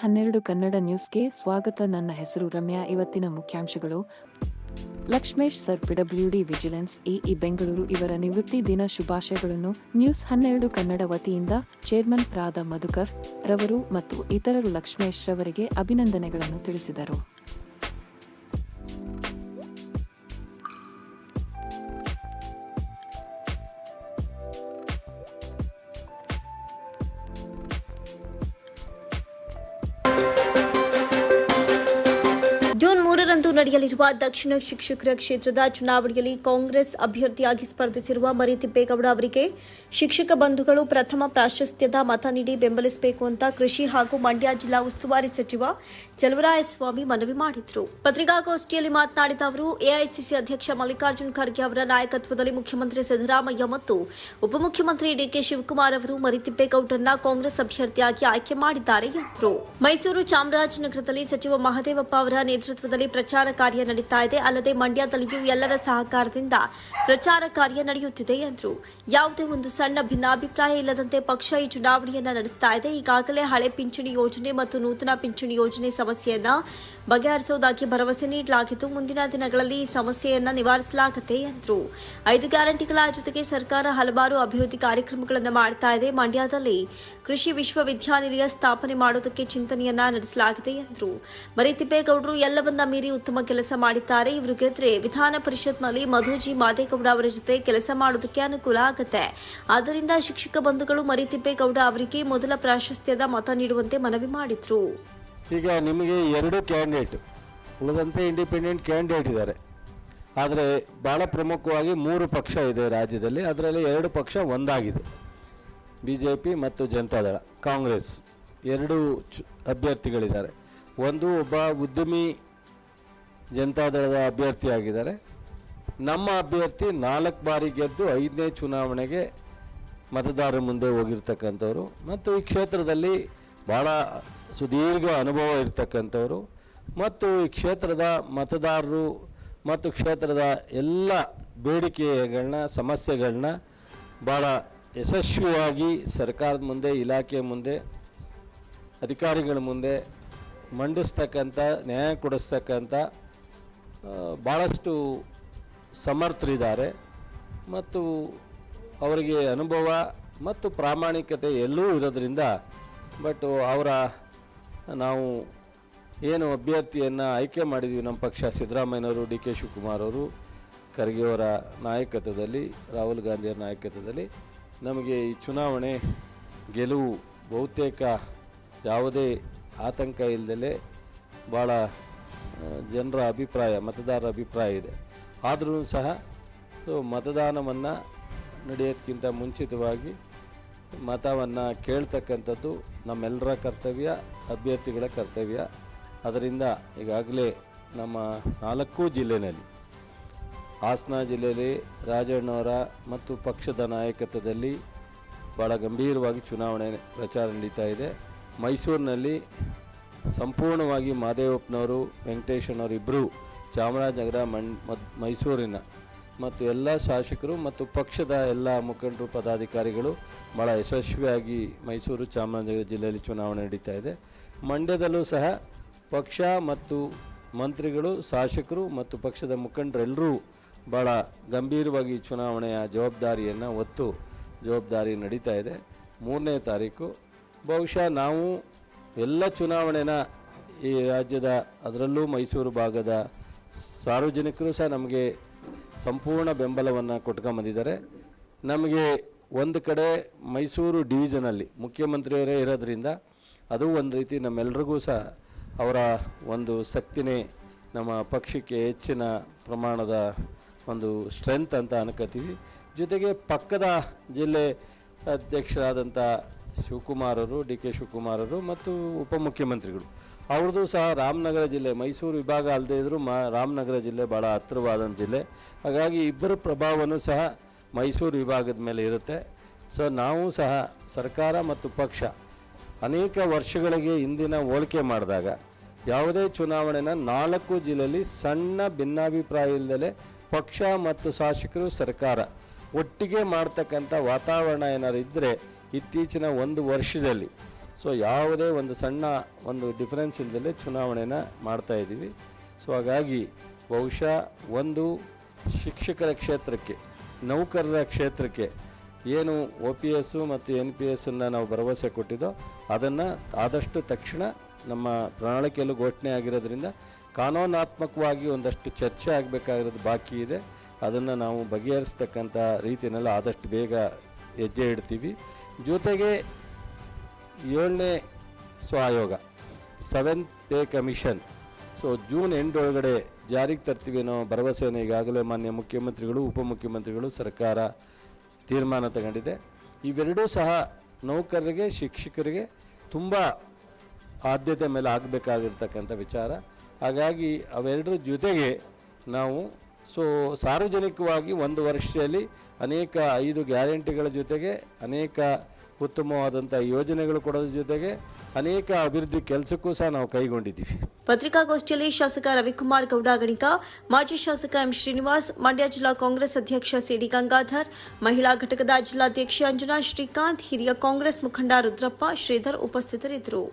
ಹನ್ನೆರಡು ಕನ್ನಡ ನ್ಯೂಸ್ಗೆ ಸ್ವಾಗತ. ನನ್ನ ಹೆಸರು ರಮ್ಯಾ. ಇವತ್ತಿನ ಮುಖ್ಯಾಂಶಗಳು. Lakshmesh sir, PWD vigilance, AE Bengaluru ಇವರ ನಿವೃತ್ತಿ ದಿನ ಶುಭಾಶಯಗಳನ್ನು. ನ್ಯೂಸ್ ಹನ್ನೆರಡು ಕನ್ನಡ ವತಿಯಿಂದ ಚೇರ್ಮನ್ ರಾದ ಮಧುಕರ್ ರವರು ಮತ್ತು ಇತರರು ಲಕ್ಷ್ಮೇಶ್ ರವರಿಗೆ ಅಭಿನಂದನೆಗಳನ್ನು ತಿಳಿಸಿದರು. ಮೂರರಂದು ನಡೆಯಲಿರುವ ದಕ್ಷಿಣ ಶಿಕ್ಷಕರ ಕ್ಷೇತ್ರದ ಚುನಾವಣೆಯಲ್ಲಿ ಕಾಂಗ್ರೆಸ್ ಅಭ್ಯರ್ಥಿಯಾಗಿ ಸ್ಪರ್ಧಿಸಿರುವ ಮರಿತಿಪ್ಪೇಗೌಡ ಅವರಿಗೆ ಶಿಕ್ಷಕ ಬಂಧುಗಳು ಪ್ರಥಮ ಪ್ರಾಶಸ್ತ್ಯದ ಮತ ನೀಡಿ ಬೆಂಬಲಿಸಬೇಕು ಅಂತ ಕೃಷಿ ಹಾಗೂ ಮಂಡ್ಯ ಜಿಲ್ಲಾ ಉಸ್ತುವಾರಿ ಸಚಿವ ಚಲವರಾಯಸ್ವಾಮಿ ಮನವಿ ಮಾಡಿದರು. ಪತ್ರಿಕಾಗೋಷ್ಠಿಯಲ್ಲಿ ಮಾತನಾಡಿದ ಅವರು, ಎಐಸಿಸಿ ಅಧ್ಯಕ್ಷ ಮಲ್ಲಿಕಾರ್ಜುನ ಖರ್ಗೆ ಅವರ ನಾಯಕತ್ವದಲ್ಲಿ ಮುಖ್ಯಮಂತ್ರಿ ಸಿದ್ದರಾಮಯ್ಯ ಮತ್ತು ಉಪಮುಖ್ಯಮಂತ್ರಿ ಡಿಕೆ ಶಿವಕುಮಾರ್ ಅವರು ಮರಿತಿಪ್ಪೇಗೌಡರನ್ನ ಕಾಂಗ್ರೆಸ್ ಅಭ್ಯರ್ಥಿಯಾಗಿ ಆಯ್ಕೆ ಮಾಡಿದ್ದಾರೆ ಎಂದರು. ಮೈಸೂರು ಚಾಮರಾಜನಗರದಲ್ಲಿ ಸಚಿವ ಮಹದೇವಪ್ಪ ಅವರ ನೇತೃತ್ವದಲ್ಲಿ ಪ್ರಚಾರ ಕಾರ್ಯ ನಡೀತಾ ಇದೆ. ಅಲ್ಲದೆ ಮಂಡ್ಯದಲ್ಲಿಯೂ ಎಲ್ಲರ ಸಹಕಾರದಿಂದ ಪ್ರಚಾರ ಕಾರ್ಯ ನಡೆಯುತ್ತಿದೆ ಎಂದರು. ಯಾವುದೇ ಒಂದು ಸಣ್ಣ ಭಿನ್ನಾಭಿಪ್ರಾಯ ಇಲ್ಲದಂತೆ ಪಕ್ಷ ಈ ಚುನಾವಣೆಯನ್ನ ನಡೆಸ್ತಾ ಇದೆ. ಈಗಾಗಲೇ ಹಳೆ ಪಿಂಚಣಿ ಯೋಜನೆ ಮತ್ತು ನೂತನ ಪಿಂಚಣಿ ಯೋಜನೆ ಸಮಸ್ಯೆಯನ್ನು ಬಗೆಹರಿಸುವುದಾಗಿ ಭರವಸೆ ನೀಡಲಾಗಿದ್ದು, ಮುಂದಿನ ದಿನಗಳಲ್ಲಿ ಈ ಸಮಸ್ಯೆಯನ್ನ ನಿವಾರಿಸಲಾಗುತ್ತೆ ಎಂದರು. ಐದು ಗ್ಯಾರಂಟಿಗಳ ಜೊತೆಗೆ ಸರ್ಕಾರ ಹಲವಾರು ಅಭಿವೃದ್ಧಿ ಕಾರ್ಯಕ್ರಮಗಳನ್ನು ಮಾಡ್ತಾ ಇದೆ. ಮಂಡ್ಯದಲ್ಲಿ ಕೃಷಿ ವಿಶ್ವವಿದ್ಯಾನಿಲಯ ಸ್ಥಾಪನೆ ಮಾಡುವುದಕ್ಕೆ ಚಿಂತನೆಯನ್ನ ನಡೆಸಲಾಗಿದೆ ಎಂದರು. ಮರಿತಿಬ್ಬೇಗೌಡರು ಎಲ್ಲವನ್ನ ಮೀರಿ ಉತ್ತಮ ಕೆಲಸ ಮಾಡಿದ್ದಾರೆ. ಇವರು ಗೆದ್ರೆ ವಿಧಾನ ಪರಿಷತ್ನಲ್ಲಿ ಮಧುಜಿ ಮಾದೇಗೌಡ ಅವರ ಜೊತೆ ಕೆಲಸ ಮಾಡೋದಕ್ಕೆ ಅನುಕೂಲ ಆಗುತ್ತೆ. ಆದ್ದರಿಂದ ಶಿಕ್ಷಕ ಬಂಧುಗಳು ಮರಿತಿಪ್ಪೇಗೌಡ ಅವರಿಗೆ ಮೊದಲ ಪ್ರಾಶಸ್ತ್ಯದ ಮತ ನೀಡುವಂತೆ ಮನವಿ ಮಾಡಿದ್ರು. ಈಗ ನಿಮಗೆ ಎರಡು ಕ್ಯಾಂಡಿಡೇಟ್, ಉಳಿದಂತೆ ಇಂಡಿಪೆಂಡೆಂಟ್ ಕ್ಯಾಂಡಿಡೇಟ್ ಇದ್ದಾರೆ. ಆದರೆ ಭಾಳ ಪ್ರಮುಖವಾಗಿ ಮೂರು ಪಕ್ಷ ಇದೆ ರಾಜ್ಯದಲ್ಲಿ. ಅದರಲ್ಲಿ ಎರಡು ಪಕ್ಷ ಒಂದಾಗಿದೆ. ಬಿ ಜೆ ಪಿ ಮತ್ತು ಜನತಾದಳ ಕಾಂಗ್ರೆಸ್. ಎರಡು ಅಭ್ಯರ್ಥಿಗಳಿದ್ದಾರೆ. ಒಂದು ಒಬ್ಬ ಉದ್ಯಮಿ ಜನತಾದಳದ ಅಭ್ಯರ್ಥಿಯಾಗಿದ್ದಾರೆ ನಮ್ಮ ಅಭ್ಯರ್ಥಿ ನಾಲ್ಕು ಬಾರಿ ಗೆದ್ದು ಐದನೇ ಚುನಾವಣೆಗೆ ಮತದಾರರ ಮುಂದೆ ಹೋಗಿರ್ತಕ್ಕಂಥವ್ರು. ಮತ್ತು ಈ ಕ್ಷೇತ್ರದಲ್ಲಿ ಭಾಳ ಸುದೀರ್ಘ ಅನುಭವ ಇರ್ತಕ್ಕಂಥವ್ರು. ಮತ್ತು ಈ ಕ್ಷೇತ್ರದ ಮತದಾರರು ಮತ್ತು ಕ್ಷೇತ್ರದ ಎಲ್ಲ ಬೇಡಿಕೆಗಳನ್ನ, ಸಮಸ್ಯೆಗಳನ್ನ ಭಾಳ ಯಶಸ್ವಿಯಾಗಿ ಸರ್ಕಾರದ ಮುಂದೆ ಇಲಾಖೆ ಮುಂದೆ, ಅಧಿಕಾರಿಗಳ ಮುಂದೆ ಮಂಡಿಸ್ತಕ್ಕಂಥ, ನ್ಯಾಯ ಕೊಡಿಸ್ತಕ್ಕಂಥ ಭಾಳಷ್ಟು ಸಮರ್ಥರಿದ್ದಾರೆ ಮತ್ತು ಅವರಿಗೆ ಅನುಭವ ಮತ್ತು ಪ್ರಾಮಾಣಿಕತೆ ಎಲ್ಲೂ ಇರೋದರಿಂದ ಬಟ್ ಅವರ ನಾವು ಏನು ಅಭ್ಯರ್ಥಿಯನ್ನು ಆಯ್ಕೆ ಮಾಡಿದ್ವಿ ನಮ್ಮ ಪಕ್ಷ ಸಿದ್ದರಾಮಯ್ಯನವರು, ಡಿ ಕೆ ಶಿವಕುಮಾರ್ ಅವರು, ಖರ್ಗೆಯವರ ನಾಯಕತ್ವದಲ್ಲಿ, ರಾಹುಲ್ ಗಾಂಧಿಯವರ ನಾಯಕತ್ವದಲ್ಲಿ ನಮಗೆ ಈ ಚುನಾವಣೆ ಗೆಲುವು ಬಹುತೇಕ ಯಾವುದೇ ಆತಂಕ ಇಲ್ಲದಲೇ ಭಾಳ ಜನರ ಅಭಿಪ್ರಾಯ, ಮತದಾರರ ಅಭಿಪ್ರಾಯ ಇದೆ. ಆದರೂ ಸಹ ಮತದಾನವನ್ನು ನಡೆಯೋದಕ್ಕಿಂತ ಮುಂಚಿತವಾಗಿ ಮತವನ್ನು ಕೇಳ್ತಕ್ಕಂಥದ್ದು ನಮ್ಮೆಲ್ಲರ ಕರ್ತವ್ಯ, ಅಭ್ಯರ್ಥಿಗಳ ಕರ್ತವ್ಯ. ಅದರಿಂದ ಈಗಾಗಲೇ ನಮ್ಮ ನಾಲ್ಕು ಜಿಲ್ಲೆಯಲ್ಲಿ ಹಾಸನ ಜಿಲ್ಲೆಯಲ್ಲಿ ರಾಜಣ್ಣವರ ಮತ್ತು ಪಕ್ಷದ ನಾಯಕತ್ವದಲ್ಲಿ ಭಾಳ ಗಂಭೀರವಾಗಿ ಚುನಾವಣೆ ಪ್ರಚಾರ ನಡೀತಾ ಇದೆ. ಮೈಸೂರಿನಲ್ಲಿ ಸಂಪೂರ್ಣವಾಗಿ ಮಾದೇವಪ್ಪನವರು ವೆಂಕಟೇಶನವರು ಇಬ್ಬರು ಚಾಮರಾಜನಗರ, ಮಣ್ ಮೈಸೂರಿನ ಮತ್ತು ಎಲ್ಲ ಶಾಸಕರು ಮತ್ತು ಪಕ್ಷದ ಎಲ್ಲ ಮುಖಂಡರು, ಪದಾಧಿಕಾರಿಗಳು ಭಾಳ ಯಶಸ್ವಿಯಾಗಿ ಮೈಸೂರು ಚಾಮರಾಜನಗರ ಜಿಲ್ಲೆಯಲ್ಲಿ ಚುನಾವಣೆ ನಡೀತಾ ಇದೆ. ಮಂಡ್ಯದಲ್ಲೂ ಸಹ ಪಕ್ಷ ಮತ್ತು ಮಂತ್ರಿಗಳು, ಶಾಸಕರು ಮತ್ತು ಪಕ್ಷದ ಮುಖಂಡರೆಲ್ಲರೂ ಭಾಳ ಗಂಭೀರವಾಗಿ ಚುನಾವಣೆಯ ಜವಾಬ್ದಾರಿಯನ್ನು ಒತ್ತು ಜವಾಬ್ದಾರಿ ನಡೀತಾ ಇದೆ. ಮೂರನೇ ತಾರೀಕು. ಬಹುಶಃ ನಾವು ಎಲ್ಲ ಚುನಾವಣೆನ ಈ ರಾಜ್ಯದ ಅದರಲ್ಲೂ ಮೈಸೂರು ಭಾಗದ ಸಾರ್ವಜನಿಕರು ಸಹ ನಮಗೆ ಸಂಪೂರ್ಣ ಬೆಂಬಲವನ್ನು ಕೊಟ್ಕೊಂಬಂದಿದ್ದಾರೆ. ನಮಗೆ ಒಂದು ಕಡೆ ಮೈಸೂರು ಡಿವಿಷನಲ್ಲಿ ಮುಖ್ಯಮಂತ್ರಿಯವರೇ ಇರೋದ್ರಿಂದ ಅದು ಒಂದು ರೀತಿ ನಮ್ಮೆಲ್ರಿಗೂ ಸಹ ಅವರ ಒಂದು ಶಕ್ತಿನೇ ನಮ್ಮ ಪಕ್ಷಕ್ಕೆ ಹೆಚ್ಚಿನ ಪ್ರಮಾಣದ ಒಂದು ಸ್ಟ್ರೆಂತ್ ಅಂತ ಅನ್ಕೋತೀವಿ. ಜೊತೆಗೆ ಪಕ್ಕದ ಜಿಲ್ಲೆ ಅಧ್ಯಕ್ಷರಾದಂಥ ಶಿವಕುಮಾರ್ ಅವರು ಡಿ ಕೆ ಶಿವಕುಮಾರರು ಮತ್ತು ಉಪಮುಖ್ಯಮಂತ್ರಿಗಳು. ಅವ್ರದ್ದು ಸಹ ರಾಮನಗರ ಜಿಲ್ಲೆ, ಮೈಸೂರು ವಿಭಾಗ ಅಲ್ಲದೆ ಇದ್ದರೂ ಮಾ, ರಾಮನಗರ ಜಿಲ್ಲೆ ಭಾಳ ಹತ್ತಿರವಾದಂಥ ಜಿಲ್ಲೆ. ಹಾಗಾಗಿ ಇಬ್ಬರ ಪ್ರಭಾವವೂ ಸಹ ಮೈಸೂರು ವಿಭಾಗದ ಮೇಲೆ ಇರುತ್ತೆ. ಸೊ, ನಾವು ಸಹ ಸರ್ಕಾರ ಮತ್ತು ಪಕ್ಷ ಅನೇಕ ವರ್ಷಗಳಿಗೆ ಹಿಂದಿನ ಹೋಲಿಕೆ ಮಾಡಿದಾಗ ಯಾವುದೇ ಚುನಾವಣೆನ ನಾಲ್ಕು ಜಿಲ್ಲೆಯಲ್ಲಿ ಸಣ್ಣ ಭಿನ್ನಾಭಿಪ್ರಾಯ ಇಲ್ಲದೆ ಪಕ್ಷ ಮತ್ತು ಶಾಸಕರು ಸರ್ಕಾರ ಒಟ್ಟಿಗೆ ಮಾಡ್ತಕ್ಕಂಥ ವಾತಾವರಣ ಏನಾದ್ರು ಇದ್ದರೆ ಇತ್ತೀಚಿನ ಒಂದು ವರ್ಷದಲ್ಲಿ. ಸೊ ಯಾವುದೇ ಒಂದು ಸಣ್ಣ ಒಂದು ಡಿಫರೆನ್ಸ್ ಇಲ್ಲದಲ್ಲೇ ಚುನಾವಣೆನ ಮಾಡ್ತಾ ಇದ್ದೀವಿ. ಸೊ ಹಾಗಾಗಿ ಬಹುಶಃ ಒಂದು ಶಿಕ್ಷಕರ ಕ್ಷೇತ್ರಕ್ಕೆ, ನೌಕರರ ಕ್ಷೇತ್ರಕ್ಕೆ ಏನು ಒ ಪಿ ಎಸ್ಸು ಮತ್ತು ಎನ್ ಪಿ ಎಸ್ಸನ್ನು ನಾವು ಭರವಸೆ ಕೊಟ್ಟಿದ್ದೋ ಅದನ್ನು ಆದಷ್ಟು ತಕ್ಷಣ ನಮ್ಮ ಪ್ರಣಾಳಿಕೆಯಲ್ಲೂ ಘೋಷಣೆ ಆಗಿರೋದ್ರಿಂದ ಕಾನೂನಾತ್ಮಕವಾಗಿ ಒಂದಷ್ಟು ಚರ್ಚೆ ಆಗಬೇಕಾಗಿರೋದು ಬಾಕಿ ಇದೆ. ಅದನ್ನು ನಾವು ಬಗೆಹರಿಸ್ತಕ್ಕಂಥ ರೀತಿಯಲ್ಲಿ ಆದಷ್ಟು ಬೇಗ ಹೆಜ್ಜೆ ಇಡ್ತೀವಿ. ಜೊತೆಗೆ ಏಳನೇ ಸ್ವಾಯೋಗ seventh pay commission so June end ಒಳಗಡೆ ಜಾರಿಗೆ ತರ್ತೀವಿ ಅನ್ನೋ ಭರವಸೆಯನ್ನು ಈಗಾಗಲೇ ಮಾನ್ಯ ಮುಖ್ಯಮಂತ್ರಿಗಳು, ಉಪಮುಖ್ಯಮಂತ್ರಿಗಳು, ಸರ್ಕಾರ ತೀರ್ಮಾನ ತಗೊಂಡಿದೆ. ಇವೆರಡೂ ಸಹ ನೌಕರರಿಗೆ, ಶಿಕ್ಷಕರಿಗೆ ತುಂಬ ಆದ್ಯತೆ ಮೇಲೆ ಆಗಬೇಕಾಗಿರ್ತಕ್ಕಂಥ ವಿಚಾರ. ಹಾಗಾಗಿ ಅವೆರಡರ ಜೊತೆಗೆ ನಾವು ಸೊ ಸಾರ್ವಜನಿಕವಾಗಿ ಒಂದು ವರ್ಷದಲ್ಲಿ ಅನೇಕ ಐದು ಗ್ಯಾರಂಟಿಗಳ ಜೊತೆಗೆ ಅನೇಕ ಉತ್ತಮವಾದಂಥ ಯೋಜನೆಗಳು ಕೊಡೋದ್ರ ಜೊತೆಗೆ ಅನೇಕ ಅಭಿವೃದ್ಧಿ ಕೆಲಸಕ್ಕೂ ಸಹ ನಾವು ಕೈಗೊಂಡಿದ್ದೀವಿ. ಪತ್ರಿಕಾಗೋಷ್ಠಿಯಲ್ಲಿ ಶಾಸಕ ರವಿಕುಮಾರ್ ಗೌಡ ಗಣಿಕ ಮಾಜಿ ಶಾಸಕ ಎಂ ಶ್ರೀನಿವಾಸ್, ಮಂಡ್ಯ ಜಿಲ್ಲಾ ಕಾಂಗ್ರೆಸ್ ಅಧ್ಯಕ್ಷ ಸಿಡಿ ಗಂಗಾಧರ್, ಮಹಿಳಾ ಘಟಕದ ಜಿಲ್ಲಾಧ್ಯಕ್ಷ ಅಂಜನಾ ಶ್ರೀಕಾಂತ್, ಹಿರಿಯ ಕಾಂಗ್ರೆಸ್ ಮುಖಂಡ ರುದ್ರಪ್ಪ ಶ್ರೀಧರ್ ಉಪಸ್ಥಿತರಿದ್ದರು.